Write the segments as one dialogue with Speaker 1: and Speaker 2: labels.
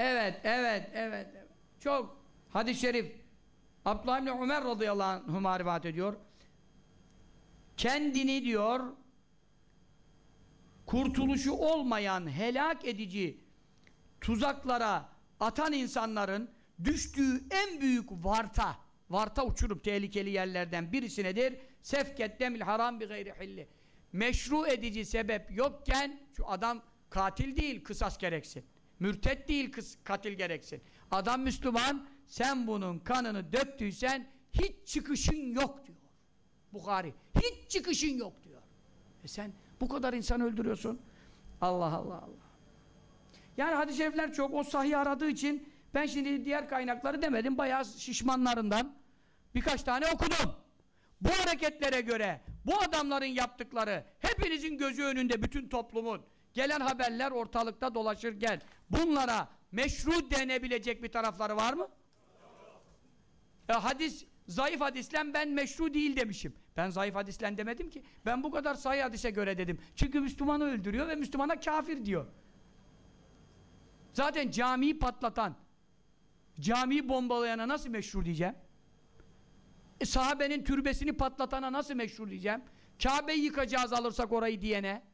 Speaker 1: Evet, evet, evet. Çok hadis-i şerif. Abdullah İbni Ömer radıyallahu anhuma rivayet ediyor. Kendini diyor kurtuluşu olmayan helak edici tuzaklara atan insanların düştüğü en büyük varta varta uçurup tehlikeli yerlerden birisi nedir? Sefket demil haram bi gayri hilli. Meşru edici sebep yokken şu adam katil değil kısas gereksin. Mürtet değil kıs, katil gereksin. Adam Müslüman sen bunun kanını döktüysen hiç çıkışın yok diyor. Bukhari. Hiç çıkışın yok diyor. E sen bu kadar insan öldürüyorsun. Allah Allah Allah. Yani hadis-i şerifler çok o sahih aradığı için ben şimdi diğer kaynakları demedim. Bayağı şişmanlarından birkaç tane okudum. Bu hareketlere göre bu adamların yaptıkları hepinizin gözü önünde bütün toplumun gelen haberler ortalıkta dolaşırken bunlara meşru denebilecek bir tarafları var mı? E, hadis zayıf hadislen ben meşru değil demişim. Ben zayıf hadislen demedim ki. Ben bu kadar sahih hadise göre dedim. Çünkü Müslümanı öldürüyor ve Müslümana kafir diyor. Zaten camiyi patlatan, camiyi bombalayana nasıl meşhur diyeceğim? E, sahabenin türbesini patlatana nasıl meşhur diyeceğim? Kabe'yi yıkacağız alırsak orayı diyene.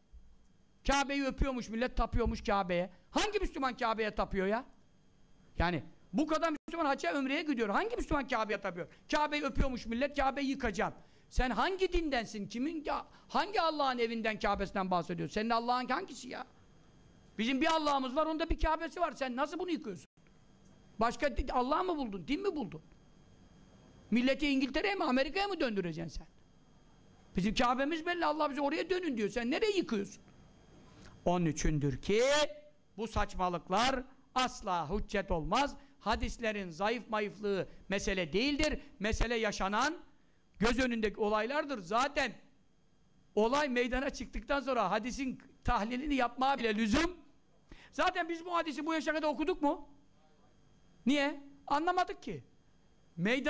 Speaker 1: Kabe'yi öpüyormuş millet, tapıyormuş Kabe'ye. Hangi Müslüman Kabe'ye tapıyor ya? Yani bu kadar Müslüman hacca ömreye gidiyor. Hangi Müslüman Kabe'ye tapıyor? Kabe'yi öpüyormuş millet, Kabe'yi yıkacağım. Sen hangi dindensin? Kimin hangi Allah'ın evinden Kabe'sinden bahsediyorsun? Senin Allah'ın hangisi ya? Bizim bir Allah'ımız var, onda bir Kabe'si var. Sen nasıl bunu yıkıyorsun? Başka Allah mı buldun? Din mi buldun? Milleti İngiltere'ye mi, Amerika'ya mı döndüreceksin sen? Bizim Kabe'miz belli. Allah bize oraya dönün diyor. Sen nereye yıkıyorsun? Onun içindir ki bu saçmalıklar asla hüccet olmaz. Hadislerin zayıf mayıflığı mesele değildir. Mesele yaşanan göz önündeki olaylardır. Zaten olay meydana çıktıktan sonra hadisin tahlilini yapmaya bile lüzum. Zaten biz bu hadisi bu yaşa kadar okuduk mu? Niye? Anlamadık ki. Meydan